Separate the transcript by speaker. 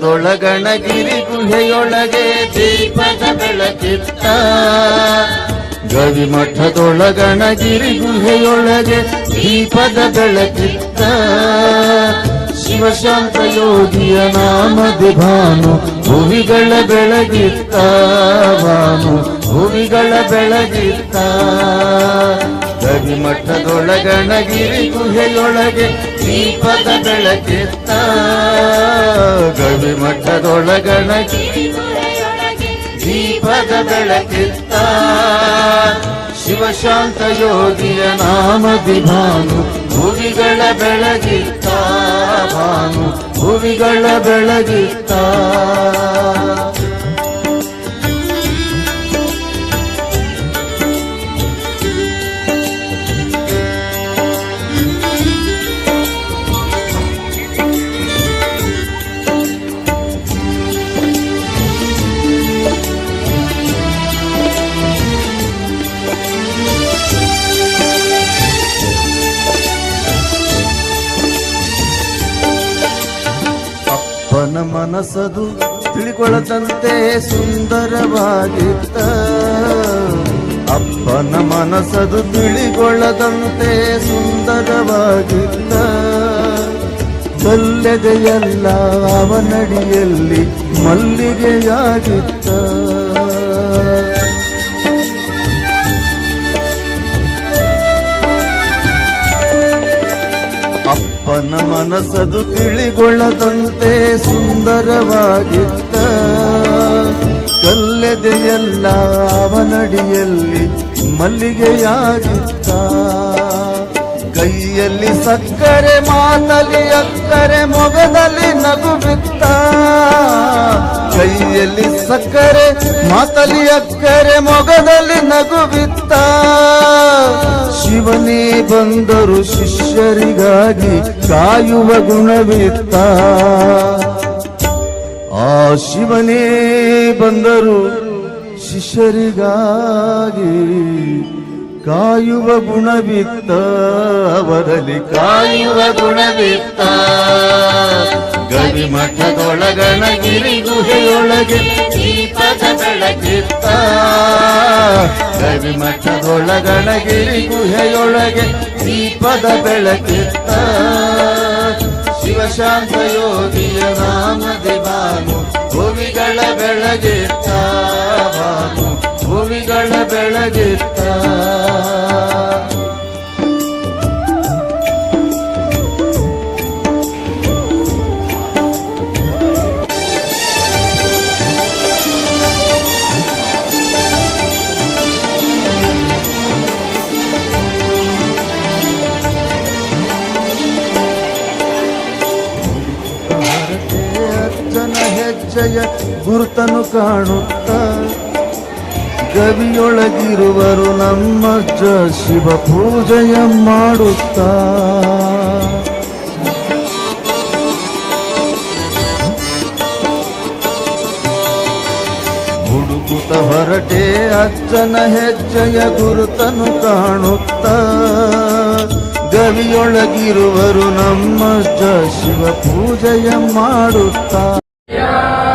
Speaker 1: ಮಠದೊಳಗಣಗಿರಿ ಗುಹೆಯೊಳಗೆ ದೀಪದ ಬೆಳಕಿತ್ತ. ಗವಿ ಮಠದೊಳಗಣಗಿರಿ ಗುಹೆಯೊಳಗೆ ದೀಪದ ಬೆಳಕಿತ್ತ. ಶಿವಶಾಂತ ಯೋಗಿಯ ನಾಮದಿ ಭಾನು ಭುವಿಗಳ ಬೆಳಗಿತ್ತ. ಭಾನು ಭುವಿಗಳ ಬೆಳಗಿತ್ತ. ಗವಿ ಮಠದೊಳಗಣಗಿರಿ ಗುಹೆಯೊಳಗೆ ದೀಪದ ಬೆಳಕಿತ್ತ ಗವಿ ಮಠದೊಳಗಣ ದೀಪದ ಬೆಳಕಿತ್ತ ಶಿವಶಾಂತ ಯೋಗಿಯ ನಾಮದಿ ಭಾನು ಭುವಿಗಳ ಬೆಳಗಿತ್ತ ಭಾನು ಭುವಿಗಳ ಬೆಳಗಿತ್ತ. ಮನಸದು ತಿಳಿಕೊಳ್ಳದಂತೆ ಸುಂದರವಾಗಿತ್ತ. ಅಪ್ಪನ ಮನಸದು ತಿಳಿಕೊಳ್ಳದಂತೆ ಸುಂದರವಾಗಿತ್ತ. ಬಲ್ಲದೆಯಲ್ಲ ಅವನಡಿಯಲ್ಲಿ ಮಲ್ಲಿಗೆಯಾಗಿತ್ತ. ಅಪ್ಪನ ಮನಸ್ಸದು ತಿಳಿಗೊಳ್ಳದಂತೆ ಸುಂದರವಾಗಿತ್ತ ಕಲ್ಲೆದೆಯಲ್ಲ ಅವನಡಿಯಲ್ಲಿ ಮಲ್ಲಿಗೆಯಾಗಿತ್ತ ಕೈಯಲ್ಲಿ ಸಕ್ಕರೆ ಮಾತಲಿ ಅಕ್ಕರೆ, ಮೊಗದಲ್ಲಿ ನಗು ಬಿತ್ತ. ಕೈಯಲ್ಲಿ ಸಕ್ಕರೆ ಮಾತಲಿ ಅಕ್ಕರೆ, ಮೊಗದಲ್ಲಿ ನಗು ಬಿತ್ತ. ಶಿವನೇ ಬಂದರು ಶಿಷ್ಯರಿಗಾಗಿ ಕಾಯುವ ಗುಣವಿತ್ತ. ಆ ಶಿವನೇ ಬಂದರು ಶಿಷ್ಯರಿಗಾಗಿ ಕಾಯುವ ಗುಣವಿತ್ತ ಅವರಲ್ಲಿ ಕಾಯುವ ಗುಣವಿತ್ತ ಗವಿ ಮಠದೊಳಗಣಗಿರಿ ಗುಹೆಯೊಳಗೆ ದೀಪದ ಬೆಳಗಿತ್ತ ಗವಿ ಮಠದೊಳಗಣಗಿರಿ ಗುಹೆಯೊಳಗೆ ದೀಪದ ಬೆಳಗಿತ್ತ ಶಿವಶಾಂತ ಯೋಗಿಯ ನಾಮದಿ ಬಾನು ಭೂಮಿಗಳ ಬೆಳಗಿತ್ತ. ಬಾನು, ಭೂಮಿಗಳ ಬೆಳಗಿತ್ತ. ಹೆಜ್ಜೆಯ ಗುರುತನು ಕಾಣುತ್ತ. ಗವಿಯೊಳಗಿರುವರು ನಮ್ಮಜ್ಜ ಶಿವ ಪೂಜೆಯ ಮಾಡುತ್ತ. ಹುಡುಕುತ ಹೊರಟೆ ಅಚ್ಚನ ಹೆಜ್ಜೆಯ ಗುರುತನು ಕಾಣುತ್ತ. ಗವಿಯೊಳಗಿರುವರು ನಮ್ಮಜ್ಜ ಶಿವ ಪೂಜೆಯ ಮಾಡುತ್ತಾ. Yeah.